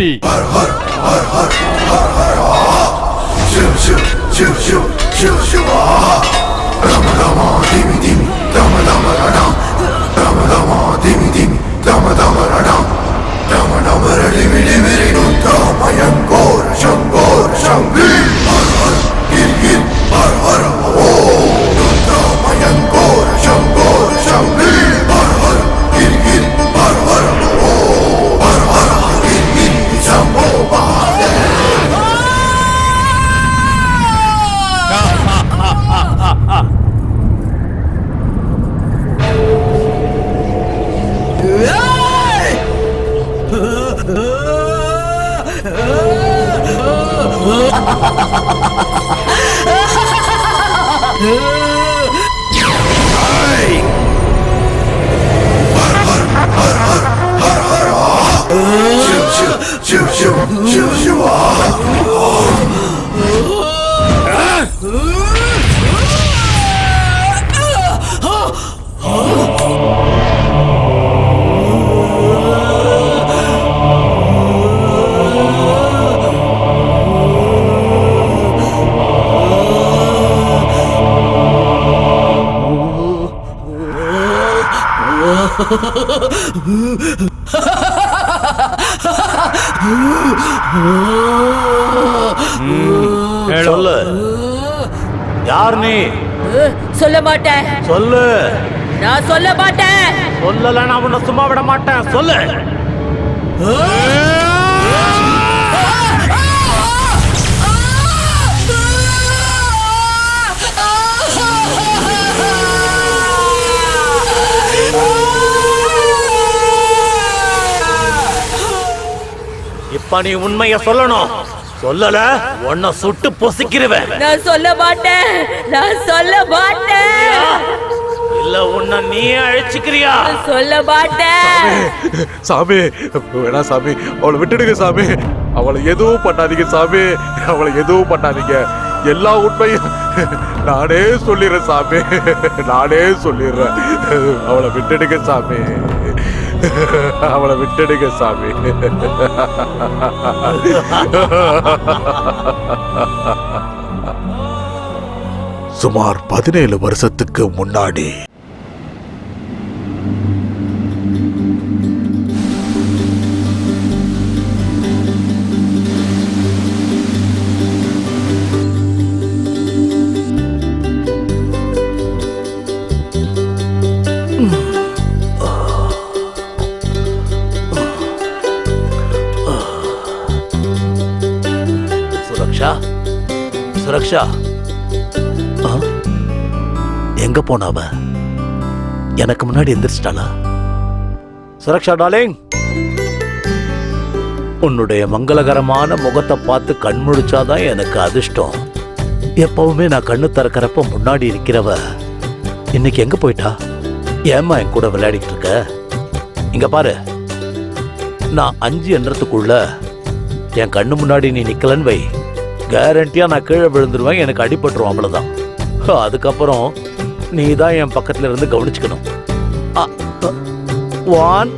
Bobby。Shoo-shoo! Shoo-shoo! Ah! சொல்லு. யார் நீ? சொல்ல மாட்டேன். சொல்லு. நான் சொல்ல மாட்டேன். சொல்லல நான் உன்னை சும்மா விட மாட்டேன். சொல்லு. இப்ப நீ உண்மைய சொல்லணும். சொல்லல உன்னை சுட்டு பொசிக்கிறவன் நான் சொல்ல மாட்டேன். நான் சொல்ல மாட்டேன். இல்ல உன்னை நீ அழிச்சுக்கிறியா? சொல்ல மாட்டேன். சாமி வேணா சாமி. அவளை விட்டுடுங்க சாமி. அவளை எதுவும் பண்ணாதீங்க சாமி. அவளை எதுவும் பண்ணாதீங்க. எல்லா உண்மையும். நானே சொல்லிடுறேன் சாமி. நானே சொல்லிடுறேன். அவளை விட்டுடுங்க சாமி. அவளை விட்டுடுங்க சாமி. சுமார் பதினேழு வருஷத்துக்கு முன்னாடி சுரக்ஷா எங்க போனாவ எனக்கு முன்னாடி எந்திரிச்சிட்டாளா சுரக்ஷா டாலிங் உன்னுடைய மங்களகரமான முகத்தை பார்த்து கண் முழிச்சாதான் எனக்கு அதிர்ஷ்டம். எப்பவுமே நான் கண்ணு திறக்கிறப்ப முன்னாடி இருக்கிறவ இன்னைக்கு எங்க போயிட்டா? ஏம்மா என் கூட விளையாடிட்டு இருக்க? இங்க பாரு. நான் அஞ்சு எண்ணத்துக்குள்ள என் கண்ணு முன்னாடி நீ நிக்கலன்னு வை. கேரண்டியா நான் கீழே விழுந்துருவேன். எனக்கு அடிபட்டுரும் அவ்வளவுதான். அதுக்கப்புறம் நீ தான் என் பக்கத்துல இருந்து கவனிச்சுக்கணும் one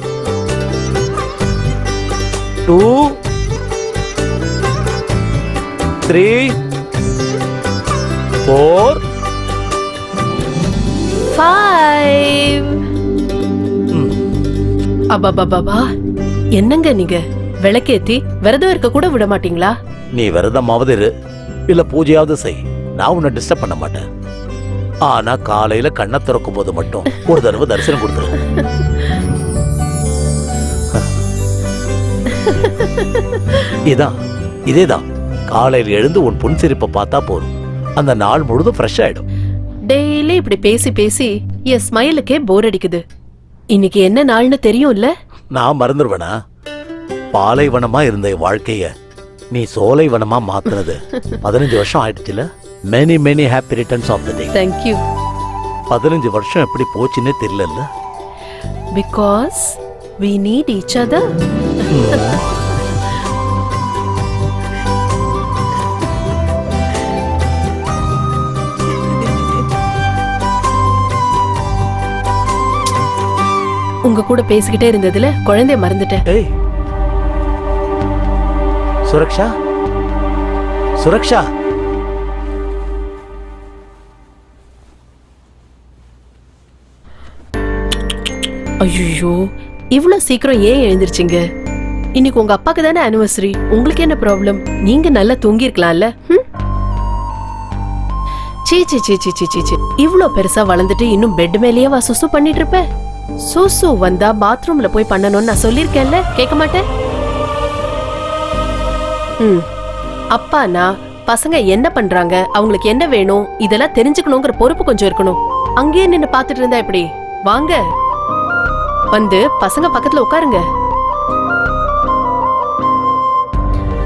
two three four five அபாபாபாபா என்னங்க நீங்க? விளக்கேத்தி விரதம் இருக்க கூட விட மாட்டீங்களா? நீ விரதமாவது இரு. இல்ல பூஜையாவது செய். நான் உன்னை டிஸ்டர்ப் பண்ண மாட்டேன். ஆனா காலையில கண்ணை திறக்கும் போது மட்டும் ஒரு தடவை தரிசனம் கொடுத்துரு. இதான் இதேதான். காலையில எழுந்து உன் புன்சிரிப்பை பார்த்தா போதும். அந்த நாள் முழுதும் ஃப்ரெஷ் ஆயிடும். டெய்லி இப்படி பேசி பேசி என் ஸ்மைலுக்கே போர் அடிக்குது. இன்னைக்கு என்ன நாள்னு தெரியும்ல? நான் மறந்துடுவேனா பாலைவனமா இருந்த என் வாழ்க்கைய நீ சோலைவனமா மாத்துனது. பதினஞ்சு வருஷம் ஆயிடுச்சுல? Many many happy returns of the day thank you பதினஞ்சு வருஷம் எப்படி போச்சுன்னே தெரியல because we need each other உங்க கூட பேசிக்கிட்டே இருந்ததுல குழந்தைய மறந்துட்டேன். ஏய் சுரக்ஷா? சுரக்ஷா? ஐயோ இவ்ளோ சீக்கிரம் ஏன் எழுந்திருச்சிங்க? இன்னைக்கு உங்க அப்பாக்கு தானே அனிவர்சரி உங்களுக்கு என்ன ப்ராப்ளம் நீங்க நல்லா தூங்கி இருக்கலாம்ல சீ சீ சீ சீ சீ சீ சீ இவ்ளோ பெருசா வளர்ந்துட்டு இன்னும் பெட் மேலேயே வா சுசு பண்ணிட்டு இருப்ப. சுசு வந்தா பாத்ரூம்ல போய் பண்ணணும்னு நான் சொல்லிருக்கேன்ல கேட்க மாட்டேன்? அப்பானா பசங்க என்ன பண்றாங்க? அவங்களுக்கு என்ன வேணும்? இதெல்லாம் தெரிஞ்சுக்கணுங்கிற பொறுப்பு கொஞ்சம் இருக்கணும். அங்கேயே நின்னு பாத்துட்டு இருந்தா எப்படி? வாங்க. வந்து பசங்க பக்கத்துல உட்காருங்க.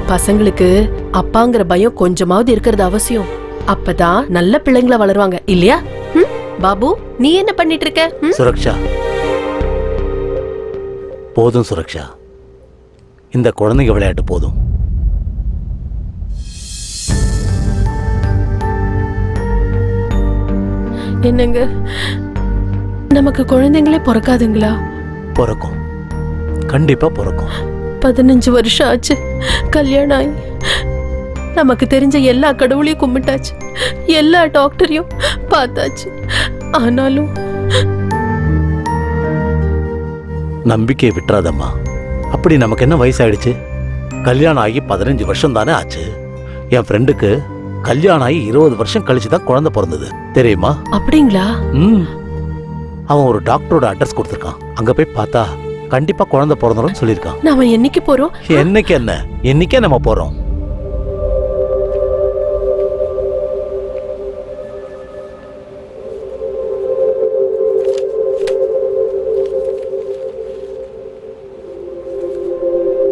பசங்களுக்கு அப்பாங்கிற பயம் கொஞ்சமாவது இருக்கிறது அவசியம். அப்பதான் நல்ல பிள்ளைங்களா வளருவாங்க. இல்லையா? பாபு நீ என்ன பண்ணிட்டு இருக்க சுரக்ஷா. போதும் சுரக்ஷா. இந்த குழந்தைங்க விளையாட்டு போதும். என்னங்க? நமக்கு குழந்தைங்களே பிறக்காதுங்களா? பிறக்கும். கண்டிப்பா பிறக்கும். பதினஞ்சு வருஷம் ஆச்சு. கல்யாணம் ஆகி நமக்கு தெரிஞ்ச எல்லா கடவுளையும் கும்பிட்டாச்சு. எல்லா டாக்டரையும் பார்த்தாச்சு. ஆனாலும் நம்பிக்கையை விட்டுறாதம்மா. அப்படி நமக்கு என்ன வயசாயிடுச்சு? கல்யாணம் ஆகி பதினஞ்சு வருஷம் தானே ஆச்சு. என் ஃப்ரெண்டுக்கு கல்யாணம் ஆகி இருபது வருஷம் கழிச்சு தான் குழந்தை பிறந்தது. தெரியுமா? அப்படிங்களா? ம். அவன் ஒரு டாக்டரோட அட்ரஸ் கொடுத்துருக்கான். அங்க போய் பார்த்தா கண்டிப்பா குழந்தை பிறந்துடும் சொல்லியிருக்கான். நாம என்னைக்கு போறோம்? என்னைக்கு என்ன? இன்னைக்கே நம்ம போறோம்.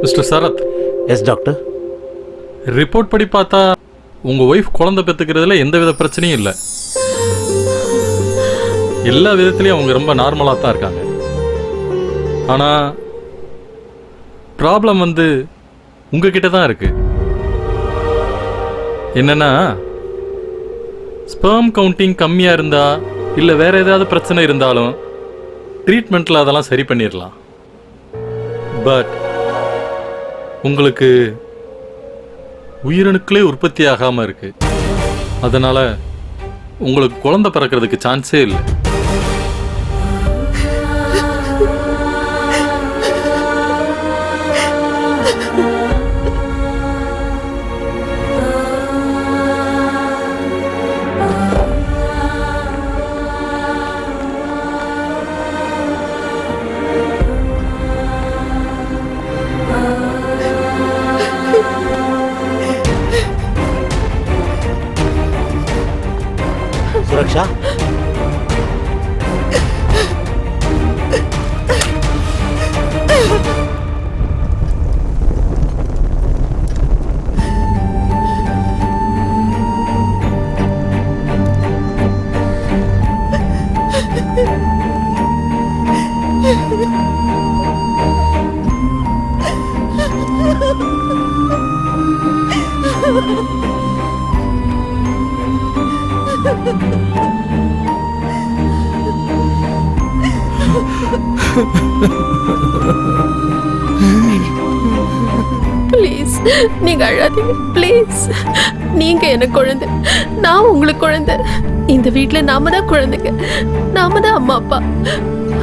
Mister Sarath. Yes doctor. Report படி பார்த்தா உங்க ஒய்ஃப் குழந்தை பெத்துக்கிறதுல எந்த வித பிரச்சனையும் இல்லை. எல்லா விதத்துலேயும் அவங்க ரொம்ப நார்மலாக தான் இருக்காங்க. ஆனால் ப்ராப்ளம் வந்து உங்ககிட்ட தான் இருக்கு. என்னன்னா ஸ்பெர்ம் கவுண்டிங் கம்மியாக இருந்தா இல்லை வேற ஏதாவது பிரச்சனை இருந்தாலும் ட்ரீட்மெண்ட்டில் அதெல்லாம் சரி பண்ணிடலாம் பட் உங்களுக்கு உயிரணுக்களே உற்பத்தி ஆகாமல் இருக்குது அதனால் உங்களுக்கு குழந்தை பிறக்கிறதுக்கு சான்ஸே இல்லை. ப்ளீஸ் நீங்க அழாதீங்க. ப்ளீஸ் நீங்க எனக்கு குழந்தை. நான் உங்களுக்கு குழந்தை. இந்த வீட்ல நாம தான் குழந்தைங்க. நாம தான் அம்மா அப்பா.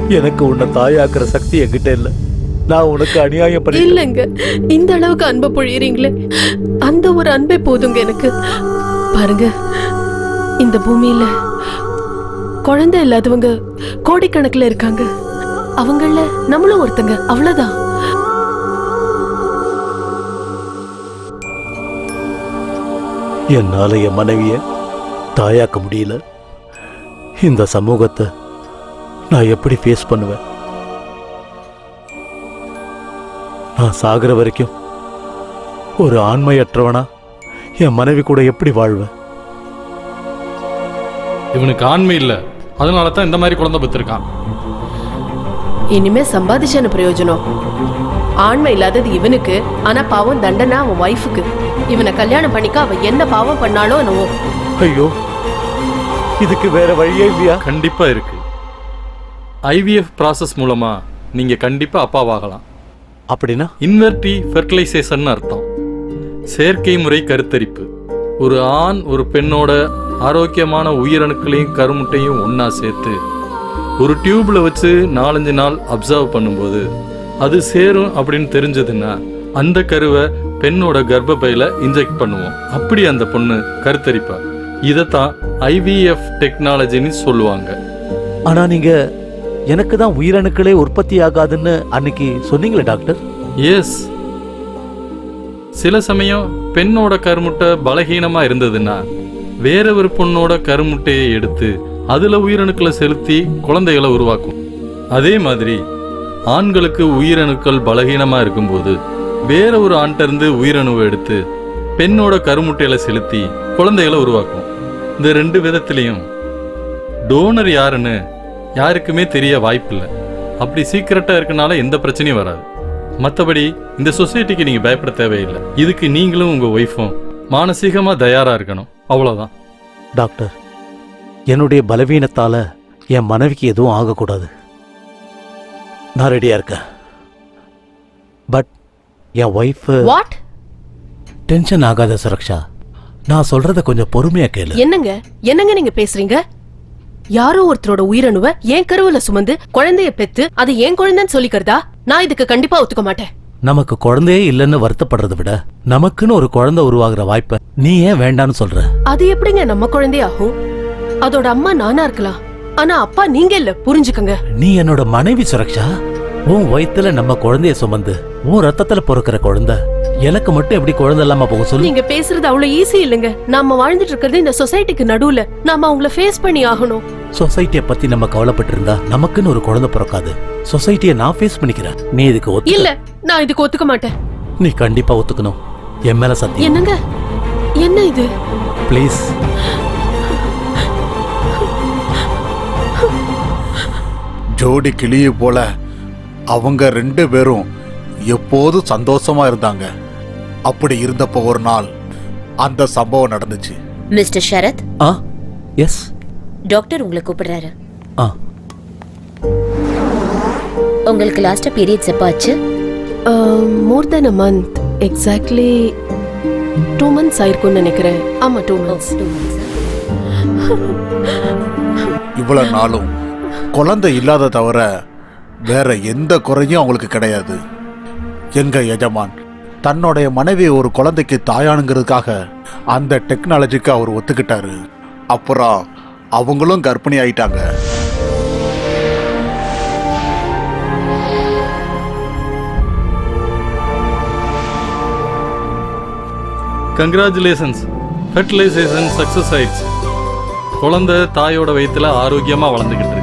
எனக்கு உன்னை தாயாக்குற சக்தி என்கிட்ட இல்ல. நான் உனக்கு அநியாயம் பண்ணி இல்லைங்க. இந்த அளவுக்கு அன்பை பொழியறீங்களே. அந்த ஒரு அன்பே போதுங்க எனக்கு. பாருங்க. இந்த பூமியில குழந்தை இல்லாதவங்க கோடிக்கணக்குல இருக்காங்க. அவங்கள நம்மளும் ஒருத்தங்க அவ்வளவுதான். என்னால என் மனைவிய தாயாக்க முடியல. இந்த சமூகத்தை நான் எப்படி ஃபேஸ் பண்ணுவேன்? நான் சாகுற வரைக்கும் ஒரு ஆண்மையற்றவனா என் மனைவி கூட எப்படி வாழ்வேன்? இவனுக்கு ஆண்மை இல்லை. அதனால தான் இந்த மாதிரி குழந்தை பெற்றிருக்கான். இனிமே சம்பாதிச்ச என்ன பிரயோஜனம். ஆண்மை இல்லாதது இவனுக்கு ஆனா பாவம் தண்டனை அவன் ஒய்ஃபுக்கு இவனை கல்யாணம் பண்ணிக்க அவ என்ன பாவம் பண்ணாலோ என்னவோ. ஐயோ இதுக்கு வேற வழியே இல்லையா? கண்டிப்பா இருக்கு. ஐவிஎஃப் ப்ராசஸ் மூலமா நீங்க கண்டிப்பா அப்பாவாகலாம். அப்படின்னா? இன்வெர்டி ஃபெர்டிலைசேஷன் அர்த்தம். செயற்கை முறை கருத்தரிப்பு. ஒரு ஆண் ஒரு பெண்ணோட ஆரோக்கியமான உயிரணுக்களையும் கருமுட்டையும் ஒண்ணா சேர்த்து ஒரு டியூப்ல வச்சு நாலஞ்சு நாள் அப்சர்வ் பண்ணும்போது அது சேரும் அப்படின்னு தெரிஞ்சதுன்னா அந்த கருவை பெண்ணோட கர்ப்பப்பையில இன்ஜெக்ட் பண்ணுவோம். அப்படி அந்த பொண்ணு கருத்தரிப்பா. இதைத்தான் ஐவிஎஃப் டெக்னாலஜின்னு சொல்லுவாங்க. ஆனா நீங்க எனக்கு தான் உயிரணுக்களே உற்பத்தி ஆகாதுன்னு அன்னைக்கு சொன்னீங்களே டாக்டர்? எஸ் சில சமயம் பெண்ணோட கருமுட்டை பலகீனமா இருந்ததுன்னா வேற ஒரு பொண்ணோட கருமுட்டையை எடுத்து அதில் உயிரணுக்களை செலுத்தி குழந்தைகளை உருவாக்கும். அதே மாதிரி ஆண்களுக்கு உயிரணுக்கள் பலகீனமாக இருக்கும்போது வேற ஒரு ஆண்கிட்ட இருந்து உயிரணுவை எடுத்து பெண்ணோட கருமுட்டையில செலுத்தி குழந்தைகளை உருவாக்கும். இந்த ரெண்டு விதத்திலையும் டோனர் யாருன்னு யாருக்குமே தெரிய வாய்ப்பில்லை. அப்படி சீக்கிரட்டாக இருக்கனால எந்த பிரச்சனையும் வராது. மற்றபடி இந்த சொசைட்டிக்கு நீங்கள் பயப்பட தேவையில்லை. இதுக்கு நீங்களும் உங்கள் ஒய்ஃபும் மானசீகமாக தயாராக இருக்கணும். அவ்வளோதான் டாக்டர் என்னுடைய பலவீனத்தால என் மனைவிக்கு எதுவும் ஆகக்கூடாது. நான் ரெடியா இருக்கேன். பட் என் ஒய்ஃப் வாட் டென்ஷன் ஆகாத சுரக்ஷா. நான் சொல்றத கொஞ்சம் பொறுமையா கேளு. என்னங்க? என்னங்க நீங்க பேசுறீங்க? யாரோ ஒருத்தரோட உயிரணுவ என் கருவுல சுமந்து குழந்தைய பெத்து அது என் குழந்தைன்னு சொல்லிக்கிறதா? நான் இதுக்கு கண்டிப்பா ஒத்துக்க மாட்டேன். நமக்கு குழந்தையே இல்லைன்னு வருத்தப்படுறதை விட நமக்குன்னு ஒரு குழந்தை உருவாகிற வாய்ப்பை நீ ஏன் வேண்டான்னு சொல்ற? அது எப்படிங்க நம்ம குழந்தை ஆகும் அதோட அம்மா நானா இருக்கலாம். ஆனா அப்பா நீங்க இல்ல புரிஞ்சுக்கங்க. நீ என்னோட மனைவி சுரக்ஷா? உன் வயித்துல நம்ம குழந்தைய சுமந்து உன் ரத்தத்துல பொறுக்கிற குழந்தை. எனக்கு மட்டும் எப்படி குழந்தை இல்லாம போக சொல்லு? நீங்க பேசுறது அவ்வளவு ஈஸி இல்லைங்க. நாம வாழ்ந்துட்டு இருக்கிறது இந்த சொசைட்டிக்கு நடுவுல. நாம அவங்கள ஃபேஸ் பண்ணி ஆகணும். சொசைட்டிய பத்தி நம்ம கவலைப்பட்டு இருந்தா நமக்குன்னு ஒரு குழந்தை பிறக்காது. சொசைட்டியை நான் ஃபேஸ் பண்ணிக்கிறேன். நீ இதுக்கு ஒத்து இல்ல நான் இதுக்கு ஒத்துக்க மாட்டேன். நீ கண்டிப்பா ஒத்துக்கணும். என் மேல சத்தியம். என்னங்க? என்ன இது? ப்ளீஸ் ஜோடி கிளியை போல அவங்க ரெண்டு பேரும் எப்போதும் சந்தோஷமா இருந்தாங்க. அப்படி இருந்தப்போ ஒரு நாள் அந்த சம்பவம் நடந்துச்சு. மிஸ்டர் ஷரத்? ஆ எஸ். டாக்டர் உங்களை கூப்பிடுறாரு. ஆ. உங்களுக்கு லாஸ்டா பீரியட்ஸ் எப்போ ஆச்சு? More than a month. Exactly two months ஆயிருக்கும்னு நினைக்கிறேன். ஆமா டூ மந்த்ஸ். இவ்வளவு நாளும் குழந்தை இல்லாத தவிர வேற எந்த குறையும் அவங்களுக்கு கிடையாது. எங்க எஜமான் தன்னுடைய மனைவி ஒரு குழந்தைக்கு தாயானுங்கிறதுக்காக அந்த டெக்னாலஜிக்கு அவர் ஒத்துக்கிட்டாரு. அப்புறம் அவங்களும் கர்ப்பிணி ஆயிட்டாங்க. கங்க்ராச்சுலேஷன்ஸ் ஃபெர்டிலைசேஷன் சக்ஸஸ் ஆயிடுச்சு குழந்தை தாயோட வயித்துல ஆரோக்கியமாக வளர்ந்துக்கிட்டு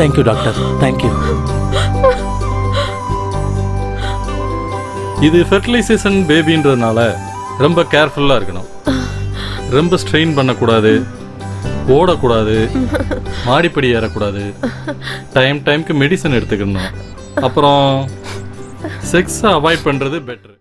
thank you doctor thank you இது ஃபெர்டிலைசேஷன் பேபின்றதுனால ரொம்ப கேர்ஃபுல்லாக இருக்கணும். ரொம்ப ஸ்ட்ரெயின் பண்ணக்கூடாது. ஓடக்கூடாது. மாடிப்படி ஏறக்கூடாது. டைம் டைம்க்கு மெடிசன் எடுத்துக்கணும். அப்புறம் செக்ஸை அவாய்ட் பண்ணுறது பெட்ரு